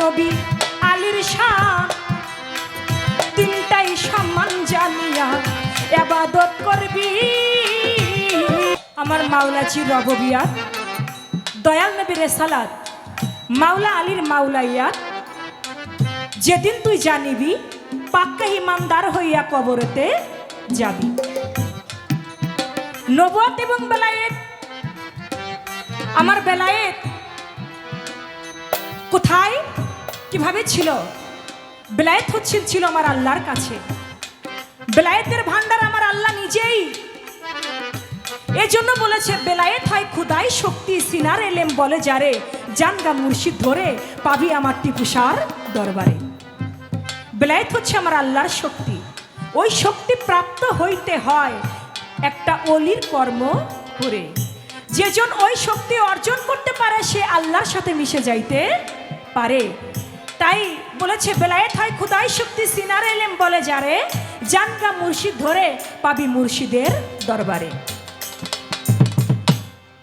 নবী আলীর শান। তিনটাই সম্মান জানিয়া এবাদত করবি। আমার মাওলাচি দয়াল মাওলা আলীর মাওলাইয়া যেদিন তুই জানিবি, পাক্কা ইমানদার হইয়া কবরেতে যাবি। নবত এবং বেলায়েত। আমার বেলায়েত কোথায়? কীভাবে ছিল? বেলায়েত হচ্ছে ছিল আমার আল্লাহর কাছে। বেলায়েতের ভান্ডার আমার আল্লাহ নিজেই। এই জন্য বলেছে, বেলায়েত হয় খুদাই শক্তি, সিনার এলেম বলে যারে। জানগা মুর্শিদ ধরে, পাবি আমার টিপুসার দরবারে। বেলায়েত হচ্ছে আমার আল্লাহর শক্তি। ওই শক্তি প্রাপ্ত হইতে হয় একটা অলির কর্ম করে। যেজন ওই শক্তি অর্জন করতে পারে, সে আল্লাহর সাথে মিশে যাইতে পারে। তাই বলেছে, বেলায়েত হয় খুদাই শক্তি, সিনার এলেম বলে যারে, জানগা মুর্শিদ ধরে পাবি মুর্শিদের দরবারে।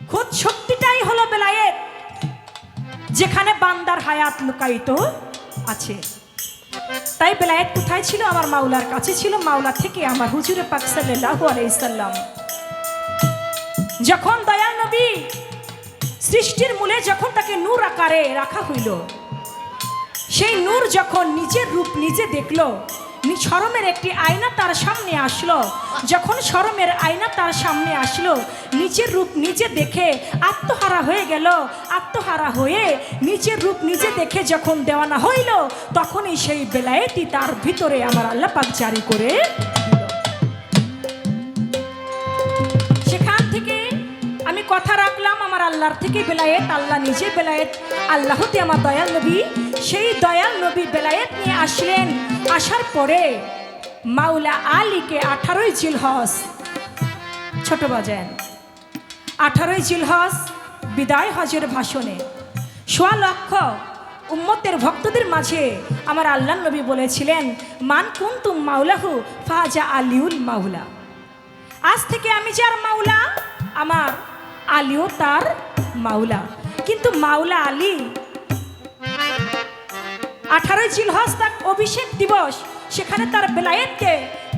খুদ শক্তিটাই হলো বেলায়েত, যেখানে বান্দার হায়াত লুকায়িত আছে। তাই বেলায়েত কোথায় ছিল? আমার মাওলার কাছে ছিল, মাওলা থেকে আমার হুজুরে পাক সাল্লাল্লাহু আলাইহি সাল্লাম। যখন দয়াল নবী সৃষ্টির মূলে যখন তাকে নূর আকারে রাখা হইল, সেই নূর যখন নিজের রূপ নিজে দেখল শরমের একটি আয়না তার সামনে আসলো। যখন শরমের আয়না তার সামনে আসলো, নিজের রূপ নিজে দেখে আত্মহারা হয়ে গেল। আত্মহারা হয়ে নিজের রূপ নিজে দেখে যখন দেওয়ানা হইল, তখনই সেই বেলায়েতি তার ভিতরে আমার আল্লাপাক জারি করে আমি কথা রাখলাম আমার আল্লাহর থেকে বেলায়েত, আল্লাহ নিজে বেলায়েত আল্লাহতে আমার দয়াল নবী। সেই দয়াল নবী বেলায়েত নিয়ে আসলেন। আসার পরে মাওলা আলীকে আঠারোই জিলহস ছোট বাজেন, আঠারোই জিলহস বিদায় হজের ভাষণে। সোয়া লক্ষ উম্মতের ভক্তদের মাঝে আমার আল্লাহ নবী বলেছিলেন, মান কুন্তুম মাওলাহু ফাজা আলিউল মাওলা। আজ থেকে আমি যার মাওলা, আমার আলীও তার মাওলা। কিন্তু মাওলা আলী আঠারোই জিলহজ তার অভিষেক দিবস, সেখানে তার বেলায়েতকে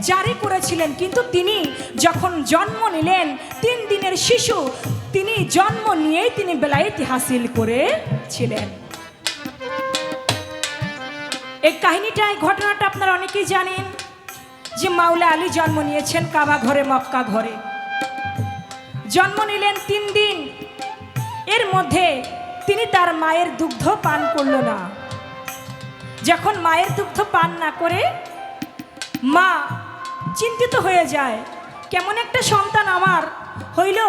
জারি করেছিলেন। কিন্তু তিনি যখন জন্ম নিলেন, তিন দিনের শিশু, তিনি জন্ম নিয়েই তিনি বেলায়েত হাসিল করেছিলেন। এই কাহিনীটা, এই ঘটনাটা আপনারা অনেকেই জানেন যে মাওলা আলী জন্ম নিয়েছেন কাবা ঘরে, মক্কা ঘরে। জন্ম নিলেন তিন দিন। এর মধ্যে তিনি তার মায়ের দুগ্ধ পান করল না। যখন মায়ের দুগ্ধ পান না করে, মা চিন্তিত হয়ে যায়, কেমন একটা সন্তান আমার। হইল,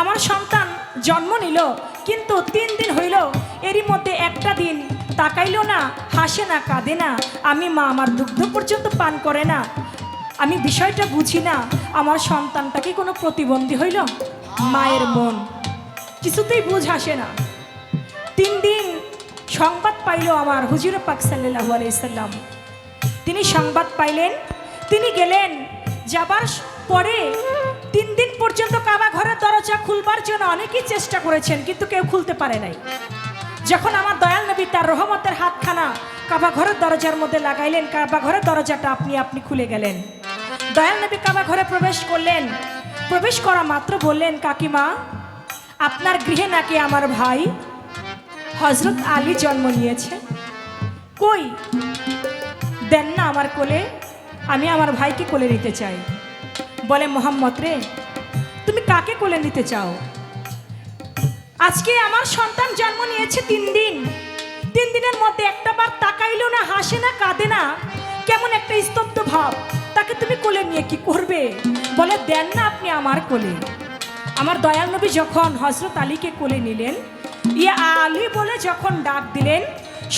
আমার সন্তান জন্ম নিল, কিন্তু তিন দিন হইল, এরই মধ্যে একটা দিন তাকাইলো না, হাসে না, কাঁদে না, আমি মা আমার দুগ্ধ পর্যন্ত পান করে না। আমি বিষয়টা বুঝি না, আমার সন্তানটা কি কোনো প্রতিবন্ধী হইল? মায়ের মন। কিছুতেই বুঝ আসে না। তিন দিন সংবাদ পাইল আমার হুজুর পাক সাল্লাহু আলাইসাল্লাম তিনি সংবাদ পাইলেন, তিনি গেলেন, যাবার পরে তিন দিন পর্যন্ত কাবা ঘরের দরজা খুলবার জন্য অনেকেই চেষ্টা করেছেন, কিন্তু কেউ খুলতে পারে নাই। যখন আমার দয়াল নবী তার রহমতের হাতখানা কাবা ঘরের দরজার মধ্যে লাগাইলেন, কাবা ঘরের দরজাটা আপনি আপনি খুলে গেলেন। দয়াল নবী কাবা ঘরে প্রবেশ করলেন। প্রবেশ করা মাত্র বললেন, কাকিমা, আপনার গৃহে নাকি আমার ভাই হজরত আলী জন্ম নিয়েছে? কই? দেন না আমার কোলে, আমি আমার ভাইকে কোলে নিতে চাই। বলে, মোহাম্মদ রে, তুমি কাকে কোলে নিতে চাও? আজকে আমার সন্তান জন্ম নিয়েছে তিন দিন। তিন দিনের মধ্যে একটা বার তাকাইলো না, হাসে না, কাঁদে না। কেমন একটা স্তব্ধ ভাব। তাকে তুমি কোলে নিয়ে কি করবে? বলে, দেন না আপনি আমার কোলে। আমার দয়াল নবী যখন হজরত আলীকে কোলে নিলেন ইয়ে আলী বলে যখন ডাক দিলেন,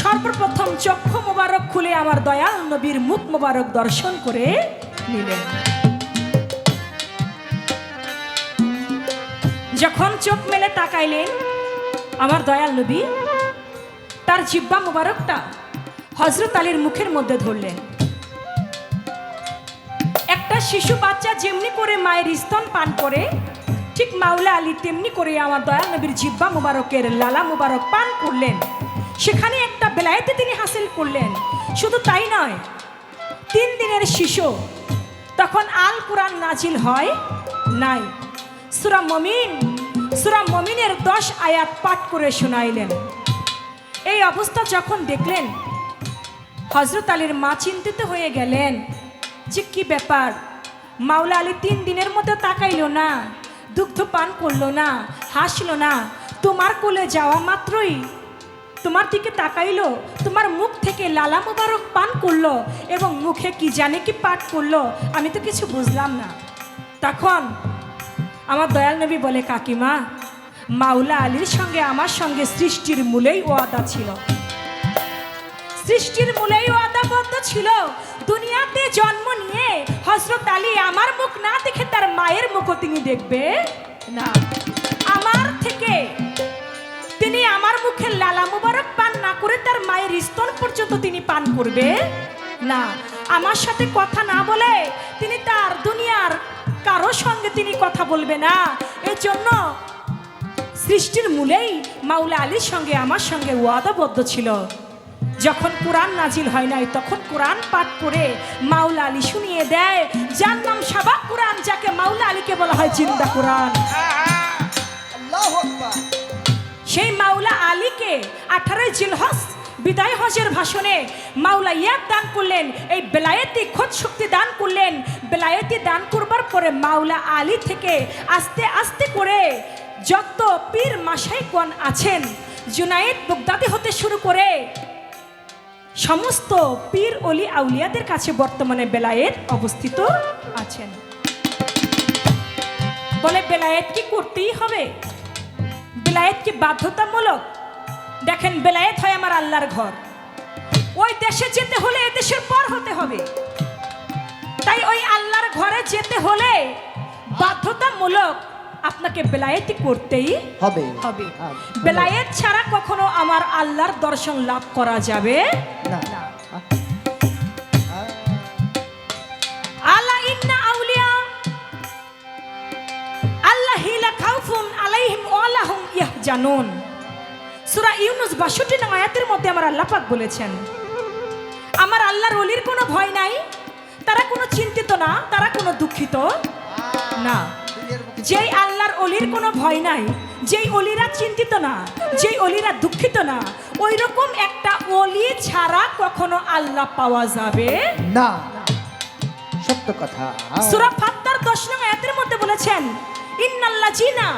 সর্বপ্রথম চক্ষু মোবারক খুলে আমার দয়াল নবীর মুখ মোবারক দর্শন করে নিলেন। যখন চোখ মেলে তাকাইলেন, আমার দয়াল নবী তার জিব্বা মোবারকটা হজরত আলীর মুখের মধ্যে ধরলেন। শিশু বাচ্চা যেমনি করে মায়ের স্তন পান করে, ঠিক মাওলা আলী তেমনি করে আমার দয়াল নবীর জিব্বা মুবারকের লালা মুবারক পান করলেন। সেখানে একটা বেলায়েতে তিনি হাসিল করলেন। শুধু তাই নয়, তিন দিনের শিশু, তখন আল কোরআন নাজিল হয় নাই। সুরা মমিন, সুরা মমিনের দশ আয়াত পাঠ করে শোনাইলেন। এই অবস্থা যখন দেখলেন হজরত আলীর মা চিন্তিত হয়ে গেলেন যে কি ব্যাপার? মাওলা আলী তিন দিনের মধ্যে তাকাইলো না, দুগ্ধ পান করল না, হাসলো না। তোমার কোলে যাওয়া মাত্রই তোমার দিকে তাকাইলো, তোমার মুখ থেকে লালা মুবারক পান করল এবং মুখে কি জানে কি পাঠ করল, আমি তো কিছু বুঝলাম না। তখন আমার দয়াল নবী বলে, কাকিমা, মাওলা আলীর সঙ্গে আমার সঙ্গে সৃষ্টির মূলেই ওয়াদা ছিল। সৃষ্টির মূলেই আদাবদ্ধ ছিল। দুনিয়াতে জন্ম নিয়ে হজরত আলী আমার মুখ না দেখে তার মায়ের মুখও তিনি দেখবে? না। আমার থেকে তিনি আমার মুখে লালা মুবারক পান না করে তার মায়ের স্তন পর্যন্ত তিনি পান করবে? না। আমার সাথে কথা না বলে তিনি তার দুনিয়ার কারও সঙ্গে তিনি কথা বলবে না। এর জন্য সৃষ্টির মূলেই মাওলা আলীর সঙ্গে, আমার সঙ্গে ওয়াদাবদ্ধ ছিল। যখন কোরআন নাজিল হয় নাই তখন কোরআন পাঠ করে মাওলা আলী শুনিয়ে দেয়। যার নাম সাবাক কোরআন যাকে মাওলা আলীকে বলা হয় জিন্দা কোরআন। সেই মাওলা আলীকে আঠারোই জিলহজ বিদায় হজের ভাষণে মাওলা ইয়াদ দান করলেন এই বেলায়েতি খোঁজ শক্তি দান করলেন। বেলায়েতি দান করবার পরে মাওলা আলী থেকে আস্তে আস্তে করে যত পীর মাসাই মাসাইকন আছেন জুনাইদ বুগদাদি হতে শুরু করে সমস্ত পীর অলি আউলিয়াদের কাছে বর্তমানে বেলায়েত অবস্থিত আছেন। বলে বেলায়েত কি করতেই হবে? বেলায়েত কি বাধ্যতামূলক? দেখেন, বেলায়েত হয় আমার আল্লাহর ঘর। ওই দেশে যেতে হলে এ দেশের পর হতে হবে। তাই ওই আল্লাহর ঘরে যেতে হলে বাধ্যতামূলক আপনাকে বেলায়েতি করতেই হবে। হবে। বেলায়েত ছাড়া কখনো আমার আল্লাহর দর্শন লাভ করা যাবে? না। আলা ইন্না আউলিয়া। আল্লাহ হিলা খাউফুন আলাইহিম ওয়ালাহুম ইয়াহজানুন। সূরা ইউনুস 62 নং আয়াতের মধ্যে আমার আল্লাহ পাক বলেছেন আমার আল্লাহর ওলির কোনো ভয় নাই তারা কোনো চিন্তিত না তারা কোনো দুঃখিত না। যেই আল্লাহর অলির কোনো ভয় নাই যেই অলিরা চিন্তিত না যেই অলিরা দুঃখিত না ওই রকম একটা অলি ছাড়া কখনো আল্লাহ পাওয়া যাবে না। সত্য কথা। সূরা ফাত্তার 10 নং আয়াতের মধ্যে বলেছেন ইন্নাল্লাহ জিনা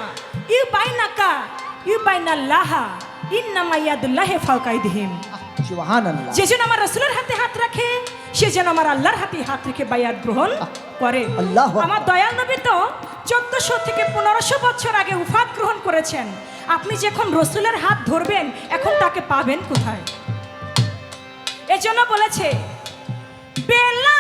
ইউ বাইনাকা ইউ বাইনাল্লাহা ইন্নামা ইয়াদুল্লাহি ফাওকাইদিহিম সুবহানাল্লাহ। যে যেন আমার রাসূলের হাতে হাত রাখে। সে যেন আমার আল্লাহর হাতে হাত রেখে বায়াত গ্রহণ করে। আমার দয়াল নবী তো চোদ্দশো থেকে পনেরোশো বছর আগে উফাত গ্রহণ করেছেন। আপনি যখন রসুলের হাত ধরবেন এখন তাকে পাবেন কোথায়? এজন্য বলেছে বেলায়েতে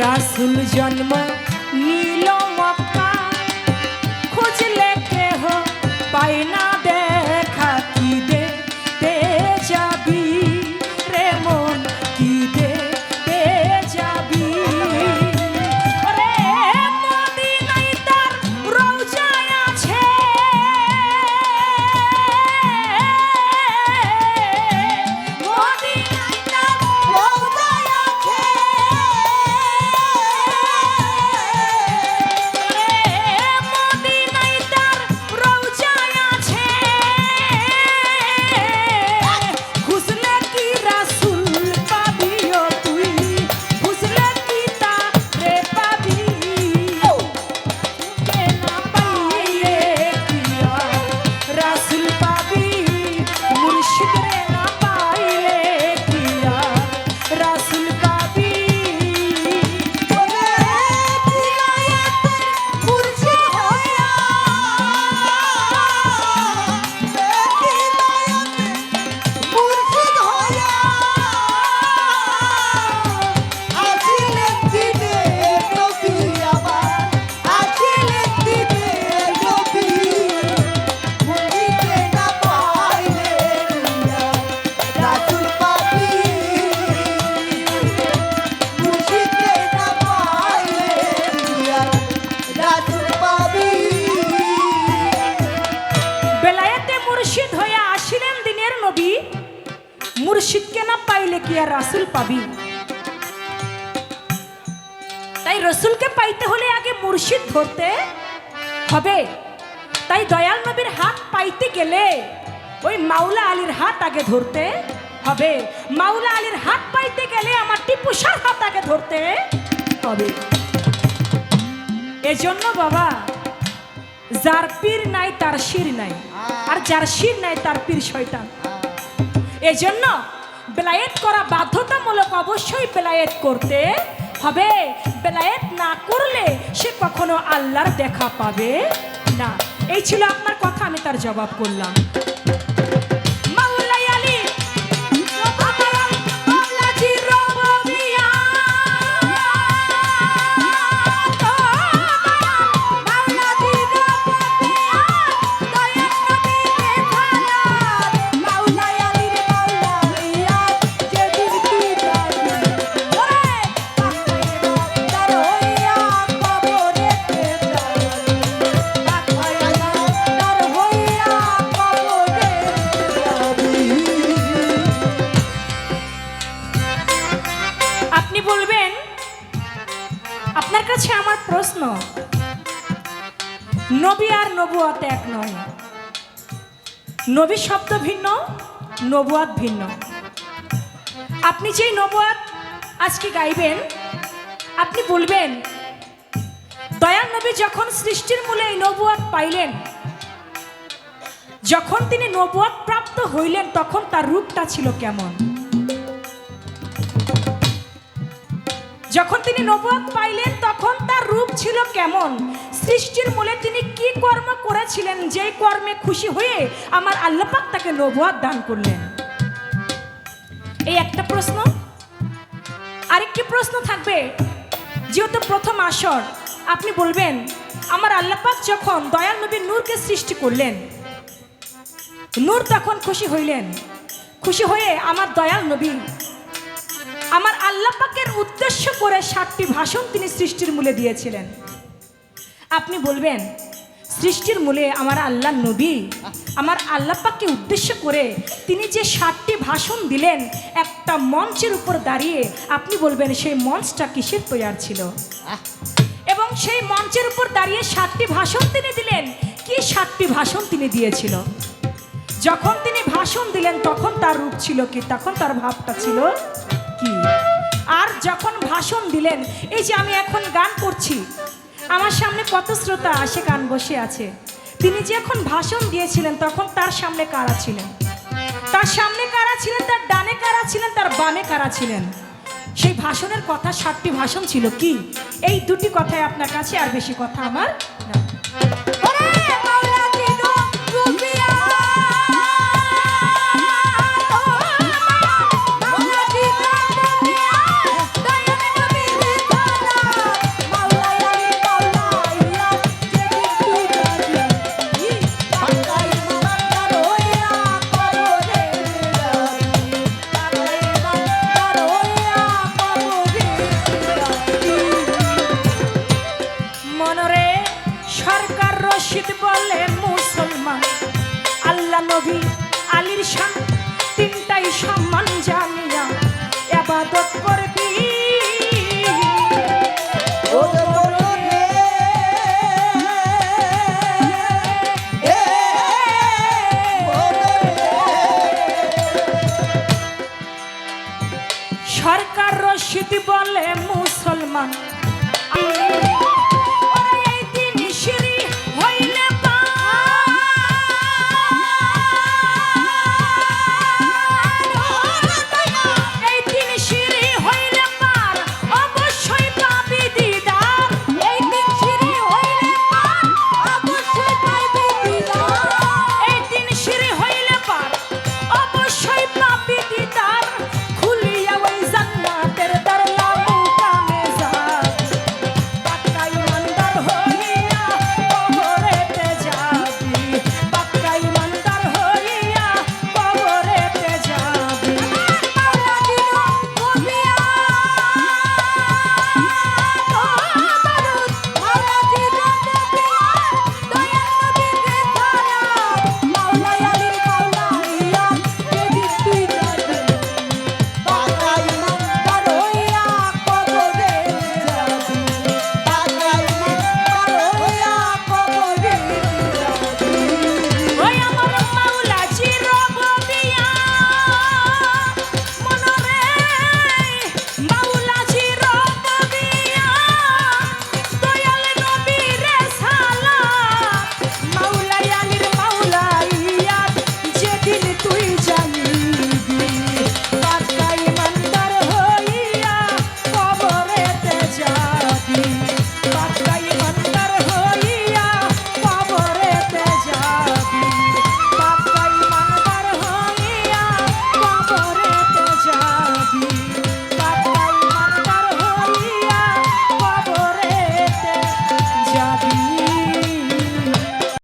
রাসুল জন্ম মুর্শিদকে না পাইলে কি আর রাসুল পাবি? তাই রসুলকে পাইতে হলে আগে মুর্শিদ ধরতে হবে। তাই দয়াল নবীর হাত পাইতে গেলে ওই মাওলা আলীর হাত আগে ধরতে হবে। মাওলা আলীর হাত পাইতে গেলে আমার টিপুসার হাত আগে ধরতে হবে। এজন্য বাবা, যার পীর নাই, তার শির নাই। আর যার শির নাই, তার পীর শয়তান। এজন্য বেলায়েত করা বাধ্যতামূলক অবশ্যই বেলায়েত করতে হবে। বেলায়েত না করলে সে কখনো আল্লাহর দেখা পাবে না। এই ছিল আপনার কথা, আমি তার জবাব করলাম। নবী শব্দ ভিন্ন নবুয়াত ভিন্ন। আপনি যেই নবুয়াত আজকে গাইবেন, আপনি বলবেন, দয়াল নবী যখন সৃষ্টির মূলে এই নবুয়াত পাইলেন, যখন তিনি নবুয়াত প্রাপ্ত হইলেন, তখন তার রূপটা ছিল কেমন? যখন তিনি নবুয়াত পাইলেন, তখন তার রূপ ছিল কেমন? সৃষ্টির মূলে তিনি কি কর্ম করেছিলেন? যেই কর্মে খুশি হয়ে আমার আল্লাপাক তাকে নবুয়াত দান করলেন। এই একটা প্রশ্ন। আরেকটি প্রশ্ন থাকবে। যেহেতু প্রথম আসর, আপনি বলবেন, আমার আল্লাপাক যখন দয়াল নবীর নূরকে সৃষ্টি করলেন, নূর তখন খুশি হইলেন। খুশি হয়ে আমার দয়াল নবী, আমার আল্লাপাকের উদ্দেশ্য করে সাতটি ভাষণ তিনি সৃষ্টির মূলে দিয়েছিলেন। আপনি বলবেন সৃষ্টির মূলে আমার আল্লাহ নবী আমার আল্লাহ পাককে উদ্দেশ্য করে তিনি যে সাতটি ভাষণ দিলেন একটা মঞ্চের উপর দাঁড়িয়ে আপনি বলবেন সেই মঞ্চটা কিসের তৈয়ার ছিল? এবং সেই মঞ্চের উপর দাঁড়িয়ে সাতটি ভাষণ তিনি দিলেন কি সাতটি ভাষণ তিনি দিয়েছিল? যখন তিনি ভাষণ দিলেন তখন তার রূপ ছিল কি? তখন তার ভাবটা ছিল কি? আর যখন ভাষণ দিলেন এই যে আমি এখন গান করছি আমার সামনে কত শ্রোতা আসে গান বসে আছে। তিনি যে এখন ভাষণ দিয়েছিলেন, তখন তার সামনে কারা ছিলেন? তার সামনে কারা ছিলেন, তার ডানে কারা ছিলেন, তার বামে কারা ছিলেন? সেই ভাষণের কথা, সাতটি ভাষণ ছিল কি? এই দুটি কথাই আপনার কাছে আর বেশি কথা আমার না।